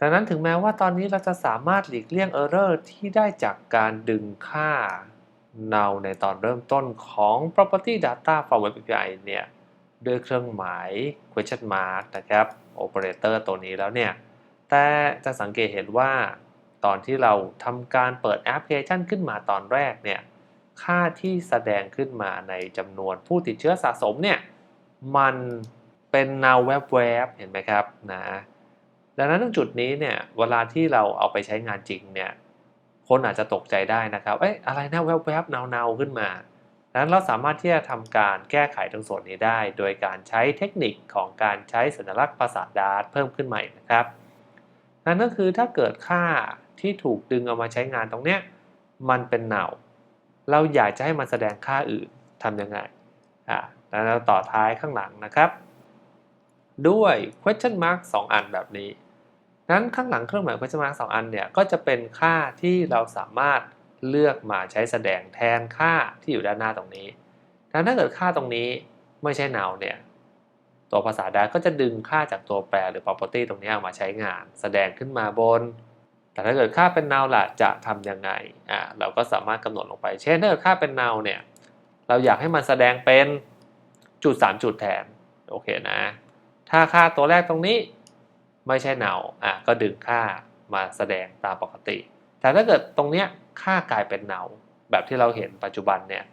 ดังนั้นถึงแม้ว่าตอนนี้เราจะสามารถหลีกเลี่ยง Error ที่ได้จากการดึงค่า null ในตอนเริ่มต้นของ property data from web API เนี่ยด้วยเครื่องหมาย question mark นะครับ operator ตัวนี้แล้วเนี่ย แต่จะสังเกตเห็นว่า ตอนที่เราทำการเปิดแอปพลิเคชันขึ้นมาตอนแรกเนี่ย ค่าที่แสดงขึ้นมาในจำนวนผู้ติดเชื้อสะสมเนี่ย มันเป็น null แวบๆเห็นไหมครับนะ ดังนั้นตรงจุดนี้เนี่ยเวลาที่เราเอาไปใช้งานจริงเนี่ยคนอาจจะตกใจได้นะครับ เอ๊ะอะไรนะแวบๆเนาๆขึ้นมาดังนั้นเราสามารถที่จะทำการแก้ไขตรงส่วนนี้ได้ โดยการใช้เทคนิคของการใช้สัญลักษณ์ภาษาดาร์ตเพิ่มขึ้นมาอีกนะครับนั่นก็คือถ้าเกิดค่าที่ถูกดึงเอามาใช้งานตรงเนี้ยมันเป็นเนาเราอยากจะให้มันแสดงค่าอื่นทำยังไงอ่าแล้วต่อท้ายข้างหลังนะครับ ด้วย question mark 2 อันแบบนี้ นั้นข้างหลังเครื่องหมาย question mark 2อันเนี่ยก็จะเป็นค่าที่เราสามารถเลือกมาใช้แสดงแทนค่าที่อยู่ด้านหน้าตรงนี้ดังถ้าเกิดค่าตรงนี้ไม่ใช่ null เนี่ยตัวภาษาดาก็จะดึงค่าจากตัวแปรหรือ property ตรงนี้มาใช้งาน แสดงขึ้นมาบน แต่ถ้าเกิดค่าเป็น null ล่ะจะทำยังไงอ่าเราก็สามารถกำหนดลงไป เช่นถ้าเกิดค่าเป็น null เนี่ยเราอยากให้มันแสดงเป็นจุด 3 จุดแทนโอเคนะ ถ้าค่าตัวแรกตรงนี้ ไม่ใช่ null อะก็ดึงค่ามาแสดงตามปกติ แต่ถ้าเกิดตรงเนี้ยค่ากลายเป็น null แบบที่เราเห็นปัจจุบันเนี่ย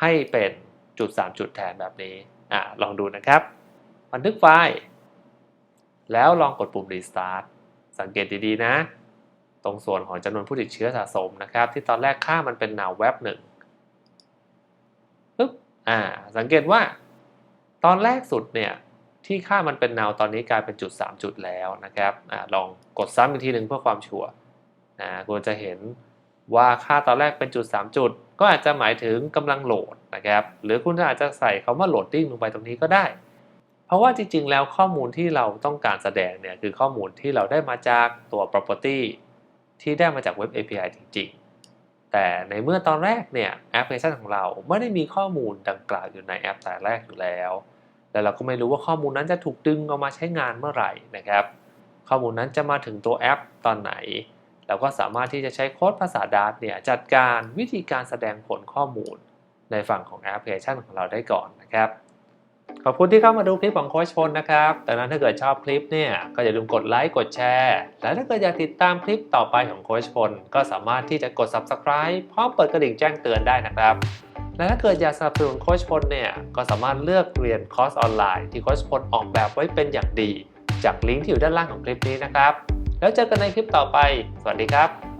ให้เป็นจุด 3 จุดแทนแบบนี้อะลองดูนะครับ บันทึกไฟล์ แล้วลองกดปุ่ม restart สังเกตดีๆนะ ตรงส่วนของจำนวนผู้ติดเชื้อสะสมนะครับ ที่ตอนแรกค่ามันเป็น null แวบหนึ่งปึ๊บอ่าสังเกตว่า ตอนแรกสุดเนี่ย ที่ค่ามันเป็น null ตอนนี้กลายเป็นจุด 3 จุดแล้วนะครับอลองกดซ้ำอีกทีหนึ่งเพื่อความชัวร์นะคุณจะเห็นว่าค่าตอนแรกเป็นจุด 3 จุด ก็อาจจะหมายถึงกำลังโหลดนะครับ หรือคุณอาจจะใส่คำว่า loading ลงไปตรงนี้ก็ได้ เพราะว่าจริง ๆ แล้วข้อมูลที่เราต้องการแสดงเนี่ยคือข้อมูลที่เราได้มาจากตัว property ที่ได้มาจากเว็บ API จริง ๆ แต่ในเมื่อตอนแรกเนี่ยแอปพลิเคชันของเราไม่ได้มีข้อมูลดังกล่าวอยู่ในแอปแต่แรกอยู่แล้ว และเราก็ไม่รู้ว่าข้อมูลนั้นจะถูกดึงเอามาใช้งานเมื่อไหร่นะครับ ข้อมูลนั้นจะมาถึงตัวแอปตอนไหน เราก็สามารถที่จะใช้โค้ดภาษา Dart เนี่ยจัดการวิธีการแสดงผลข้อมูลในฝั่งของแอปพลิเคชันของเราได้ก่อนนะครับขอบคุณที่เข้ามาดูคลิปของโค้ชพลนะครับดังนั้นถ้าเกิดชอบคลิปเนี่ยก็อย่าลืมกดไลค์ กดแชร์ และถ้าเกิดอยากติดตามคลิปต่อไปของโค้ชพลก็สามารถที่จะกด subscribe พร้อมเปิดกระดิ่งแจ้งเตือนได้นะครับ และถ้าเกิดอยากสนับสนุนโค้ชพลเนี่ยก็สามารถเลือกเรียนคอร์สออนไลน์ที่โค้ชพลออกแบบไว้เป็นอย่างดี จากลิงก์ที่อยู่ด้านล่างของคลิปนี้นะครับ แล้วเจอกันในคลิปต่อไป สวัสดีครับ